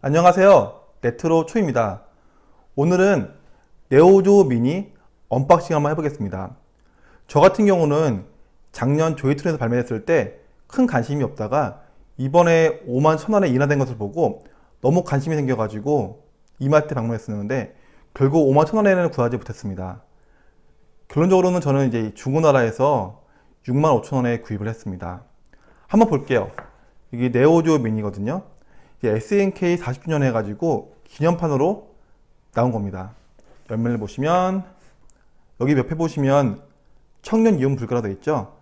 안녕하세요. 네트로 초입니다. 오늘은 네오조 미니 언박싱 한번 해보겠습니다. 저 같은 경우는 작년 조이트론에서 발매했을 때 큰 관심이 없다가 이번에 5만 1천 원에 인하된 것을 보고 너무 관심이 생겨가지고 이마트 방문했었는데 결국 5만 1천 원에는 구하지 못했습니다. 결론적으로는 저는 이제 중고나라에서 6만 5천 원에 구입을 했습니다. 한번 볼게요. 이게 네오조 미니거든요. SNK 40주년 해가지고 기념판으로 나온 겁니다. 열매를 보시면 여기 옆에 보시면 청년 이용 불가로 되어 있죠.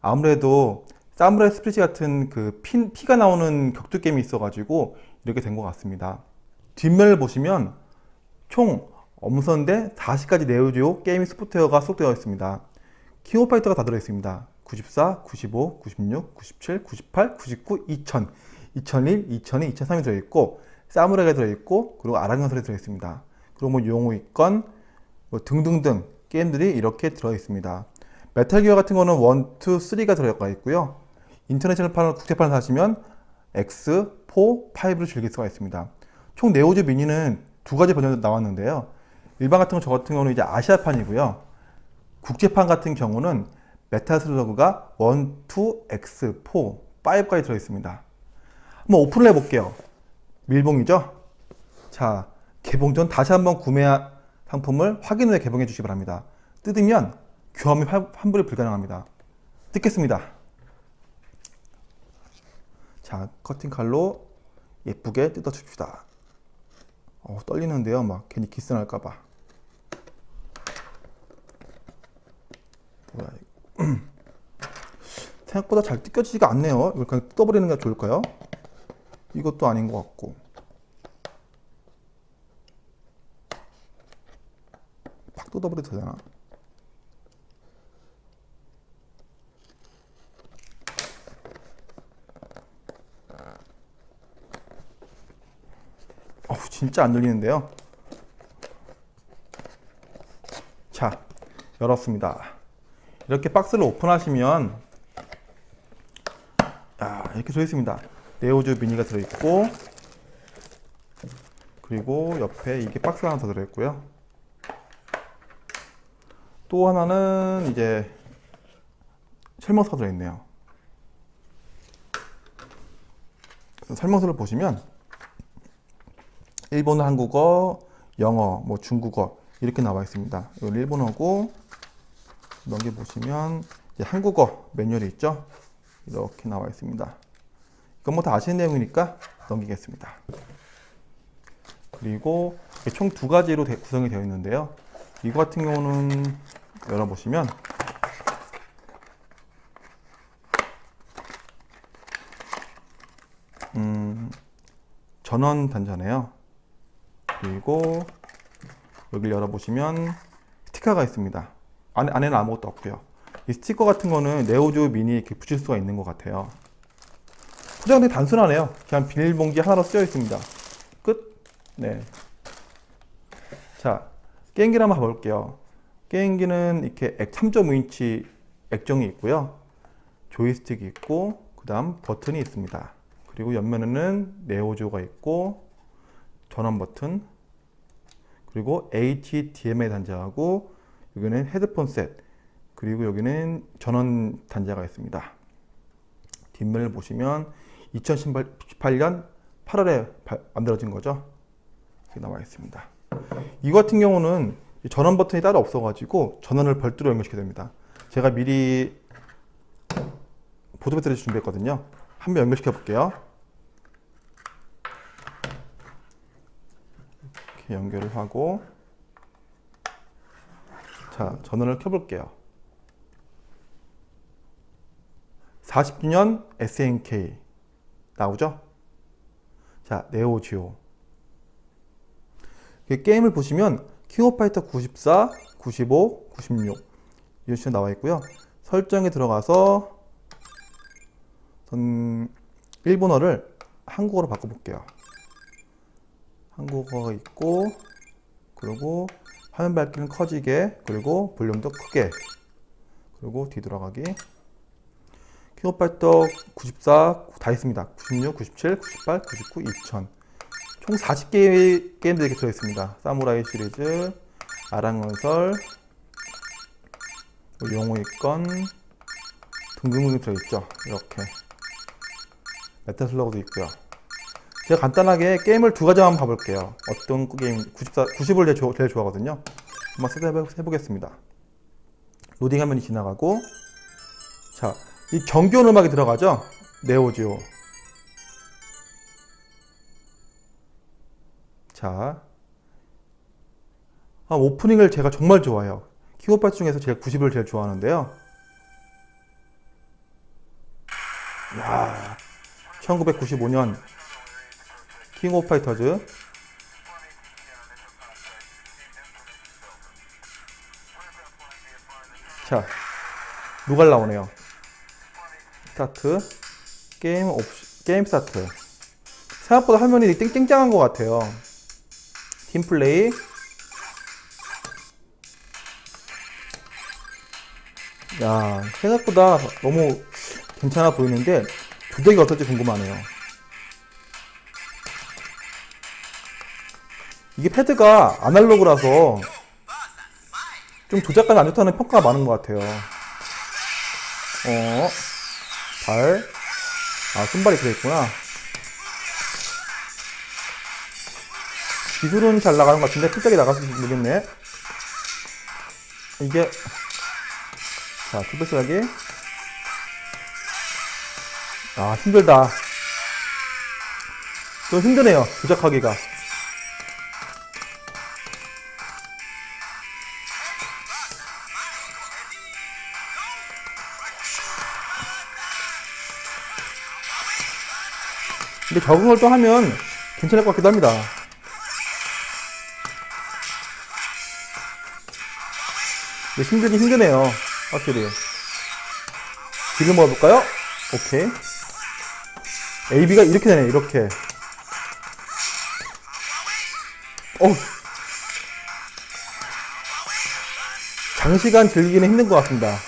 아무래도 사무라이 스프리치 같은 그 핀, 피가 나오는 격투 게임이 있어가지고 이렇게 된 것 같습니다. 뒷면을 보시면 총 엄선대 40가지 네오지오 게임 소프트웨어가 수록되어 있습니다. 킹오 파이터가 다 들어있습니다. 94, 95, 96, 97, 98, 99, 2000, 2001, 2002, 2003이 들어있고 사무라이가 들어있고 그리고 아랑건설이 들어있습니다. 그리고 뭐 용호 있건 뭐 등등등 게임들이 이렇게 들어있습니다. 메탈 기어 같은 거는 1, 2, 3가 들어가 있고요. 인터내셔널판을 국제판을 사시면 X, 4, 5를 즐길 수가 있습니다. 총 네오즈 미니는 두 가지 버전이 나왔는데요. 일반 같은 거 저 같은 경우는 이제 아시아판이고요. 국제판 같은 경우는 메탈 슬러그가 1, 2, X, 4, 5까지 들어있습니다. 한번 오픈을 해볼게요. 밀봉이죠? 자, 개봉 전 다시 한번 구매한 상품을 확인 후에 개봉해 주시기 바랍니다. 뜯으면 교환 및 환- 환불이 불가능합니다. 뜯겠습니다. 자, 커팅 칼로 예쁘게 뜯어 줍시다. 어, 떨리는데요. 막 괜히 기스 날까봐. 뭐야, 이거. 생각보다 잘 뜯겨지지가 않네요. 이걸 그냥 뜯어버리는 게 좋을까요? 이것도 아닌 것 같고. 팍 뜯어버려도 되나? 어우, 진짜 안 열리는데요. 자, 열었습니다. 이렇게 박스를 오픈하시면 아, 이렇게 들어 있습니다. 네오즈 미니가 들어 있고 그리고 옆에 이게 박스가 하나 더 들어 있고요. 또 하나는 이제 설명서가 들어 있네요. 그래서 설명서를 보시면 일본어, 한국어, 영어, 뭐 중국어 이렇게 나와 있습니다. 일본어고 넘겨 보시면 한국어 매뉴얼이 있죠. 이렇게 나와 있습니다. 이건 뭐 다 아시는 내용이니까 넘기겠습니다. 그리고 총 두 가지로 대- 구성이 되어 있는데요. 이거 같은 경우는 열어보시면 음, 전원 단자네요. 그리고 여기를 열어보시면 스티커가 있습니다. 안에, 안에는 아무것도 없고요. 이 스티커 같은 거는 네오조 미니 이렇게 붙일 수가 있는 것 같아요. 포장이 되게 단순하네요. 그냥 비닐봉지 하나로 쓰여 있습니다. 끝. 네. 자, 게임기를 한번 봐볼게요. 게임기는 이렇게 액 3.5인치 액정이 있고요. 조이스틱이 있고, 그 다음 버튼이 있습니다. 그리고 옆면에는 네오조가 있고, 전원 버튼, 그리고 HDMI 단자하고, 여기는 헤드폰 셋, 그리고 여기는 전원 단자가 있습니다. 뒷면을 보시면 2018년 8월에 만들어진 거죠. 이렇게 나와 있습니다. 이 같은 경우는 이 전원 버튼이 따로 없어가지고 전원을 별도로 연결시켜야 됩니다. 제가 미리 보조 배터리 준비했거든요. 한번 연결시켜 볼게요. 이렇게 연결을 하고 자 전원을 켜볼게요. 40주년 SNK 나오죠? 자, 네오지오. 이 게임을 보시면 킹오파이터 94, 95, 96 이런 식으로 나와 있고요. 설정에 들어가서 전 일본어를 한국어로 바꿔볼게요. 한국어가 있고 그리고 화면 밝기는 커지게 그리고 볼륨도 크게. 그리고 뒤돌아가기. 킹오파이터 94 다 있습니다. 96, 97, 98, 99, 2000 총 40개의 게임들이 이렇게 들어있습니다. 사무라이 시리즈 아랑건설 뭐 용호의 건 등등등등 들어있죠. 이렇게. 메타슬러그도 있고요 제가 간단하게 게임을 두 가지 한번 봐볼게요. 어떤 게임 94, 90을 제일, 좋아- 제일 좋아하거든요. 한번 세트 해보겠습니다. 로딩 화면이 지나가고 자, 이 경기온 음악이 들어가죠? 네오지오. 자 아, 오프닝을 제가 정말 좋아해요. 킹오파 중에서 제가 90을 제일 좋아하는데요. 야 1995년 킹 오브 파이터즈. 자 누가 나오네요? 스타트. 게임 옵 게임 스타트. 생각보다 화면이 땡땡짱한 것 같아요. 팀 플레이. 야 생각보다 너무 괜찮아 보이는데 조작이 어떨지 궁금하네요 이게 패드가 아날로그라서 좀 조작감이 안 좋다는 평가가 많은 것 같아요. 어, 발, 아, 손발이 들어있구나. 기술은 잘 나가는 것 같은데, 필살기 나가서 모르겠네. 이게, 자, 투표시하기. 아, 힘들다. 좀 힘드네요, 조작하기가. 근데 적응을 또 하면 괜찮을 것 같기도 합니다. 근데 힘들긴 힘드네요. 확실히. 지금 먹어볼까요? 오케이. AB가 이렇게 되네, 이렇게. 어우. 장시간 즐기기는 힘든 것 같습니다.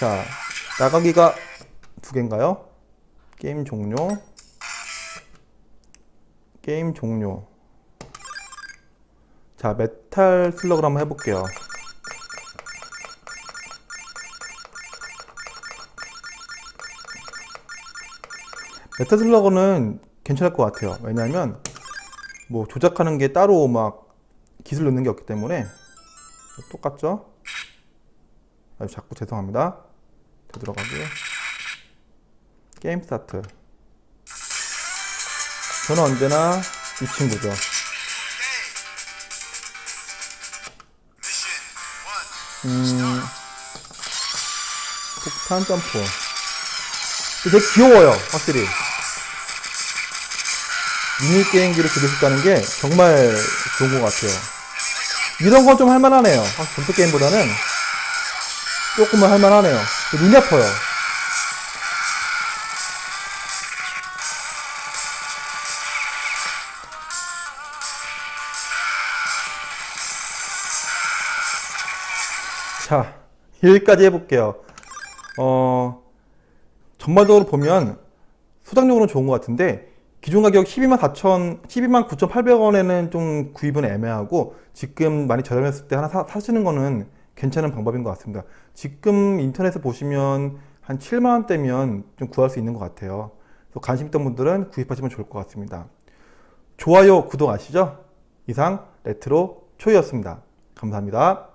자, 나가기가 두 개인가요? 게임 종료. 게임 종료. 자, 메탈 슬러그를 한번 해볼게요. 메탈 슬러그는 괜찮을 것 같아요. 왜냐하면 뭐 조작하는 게 따로 막 기술 넣는 게 없기 때문에 똑같죠? 아주 자꾸 죄송합니다. 되돌아가기. 게임 스타트. 저는 언제나 이 친구죠. 음, 폭탄 점프. 되게 귀여워요, 확실히. 미니 게임기를 있다는 게 정말 좋은 것 같아요. 이런 건 좀 할만하네요. 확실히 점프 게임보다는 조금은 할만하네요. 눈이 아파요. 자, 여기까지 해볼게요. 어, 전반적으로 보면 소장용으로 좋은 것 같은데, 기존 가격 12만 4천, 12만 9,800원에는 좀 구입은 애매하고, 지금 많이 저렴했을 때 하나 사, 사시는 거는 괜찮은 방법인 것 같습니다. 지금 인터넷에 보시면 한 7만 원대면 좀 구할 수 있는 것 같아요. 관심 있던 분들은 구입하시면 좋을 것 같습니다. 좋아요, 구독 아시죠? 이상 레트로 초이였습니다. 감사합니다.